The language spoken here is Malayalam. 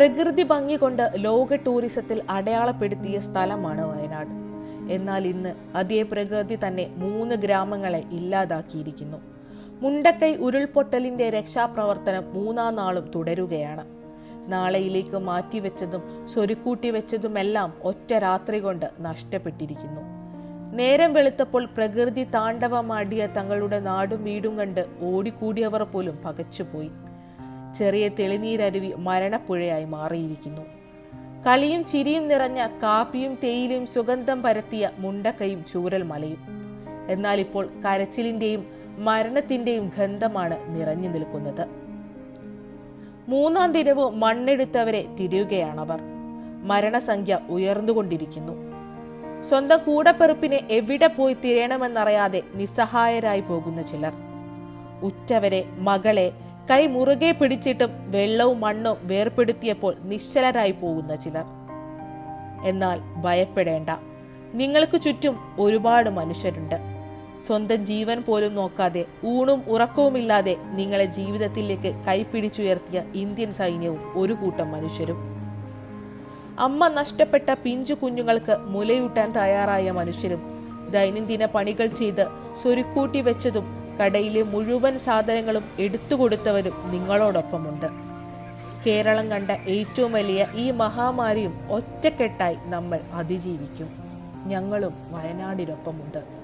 പ്രകൃതി ഭംഗി കൊണ്ട് ലോക ടൂറിസത്തിൽ അടയാളപ്പെടുത്തിയ സ്ഥലമാണ് വയനാട്. എന്നാൽ ഇന്ന് അതേ പ്രകൃതി തന്നെ മൂന്ന് ഗ്രാമങ്ങളെ ഇല്ലാതാക്കിയിരിക്കുന്നു. മുണ്ടക്കൈ ഉരുൾപൊട്ടലിന്റെ രക്ഷാപ്രവർത്തനം മൂന്നാം നാളും തുടരുകയാണ്. നാളെയിലേക്ക് മാറ്റിവെച്ചതും സ്വരുക്കൂട്ടി വെച്ചതുമെല്ലാം ഒറ്റ രാത്രി കൊണ്ട് നഷ്ടപ്പെട്ടിരിക്കുന്നു. നേരം വെളുത്തപ്പോൾ പ്രകൃതി താണ്ഡവമാടിയ തങ്ങളുടെ നാടും വീടും കണ്ട് ഓടിക്കൂടിയവർ പോലും പകച്ചുപോയി. ചെറിയ തെളിനീരരുവി മരണപ്പുഴയായി മാറിയിരിക്കുന്നു. കളിയും ചിരിയും നിറഞ്ഞ കാപ്പിയും തേയിലയും സുഗന്ധം പരത്തിയ മുണ്ടക്കയും ചൂരൽ മലയും. എന്നാൽ ഇപ്പോൾ കരച്ചിലിന്റെയും മരണത്തിന്റെയും ഗന്ധമാണ് നിറഞ്ഞു നിൽക്കുന്നത്. മൂന്നാം ദിനവും മണ്ണെടുത്തവരെ തിരിയുകയാണവർ. മരണസംഖ്യ ഉയർന്നുകൊണ്ടിരിക്കുന്നു. സ്വന്തം കൂടപ്പെറുപ്പിനെ എവിടെ പോയി തിരയണമെന്നറിയാതെ നിസ്സഹായരായി പോകുന്ന ചിലർ. ഉറ്റവരെ മകളെ കൈ മുറുകെ പിടിച്ചിട്ടും വെള്ളവും മണ്ണും വേർപെടുത്തിയപ്പോൾ നിശ്ചലരായി പോകുന്ന ചിലർ. എന്നാൽ ഭയപ്പെടേണ്ട. നിങ്ങൾക്ക് ചുറ്റും ഒരുപാട് മനുഷ്യരുണ്ട്. സ്വന്തം ജീവൻ പോലും നോക്കാതെ ഊണും ഉറക്കവുമില്ലാതെ നിങ്ങളെ ജീവിതത്തിലേക്ക് കൈപ്പിടിച്ചുയർത്തിയ ഇന്ത്യൻ സൈന്യവും ഒരു കൂട്ടം മനുഷ്യരും. അമ്മ നഷ്ടപ്പെട്ട പിഞ്ചു കുഞ്ഞുങ്ങൾക്ക് മുലയൂട്ടാൻ തയ്യാറായ മനുഷ്യരും ദൈനംദിന പണികൾ ചെയ്ത് സ്വരുക്കൂട്ടി വെച്ചതും കടയിലെ മുഴുവൻ സാധനങ്ങളും എടുത്തുകൊടുത്തവരും നിങ്ങളോടൊപ്പമുണ്ട്. കേരളം കണ്ട ഏറ്റവും വലിയ ഈ മഹാമാരിയും ഒറ്റക്കെട്ടായി നമ്മൾ അതിജീവിക്കും. ഞങ്ങളും വയനാടിനൊപ്പമുണ്ട്.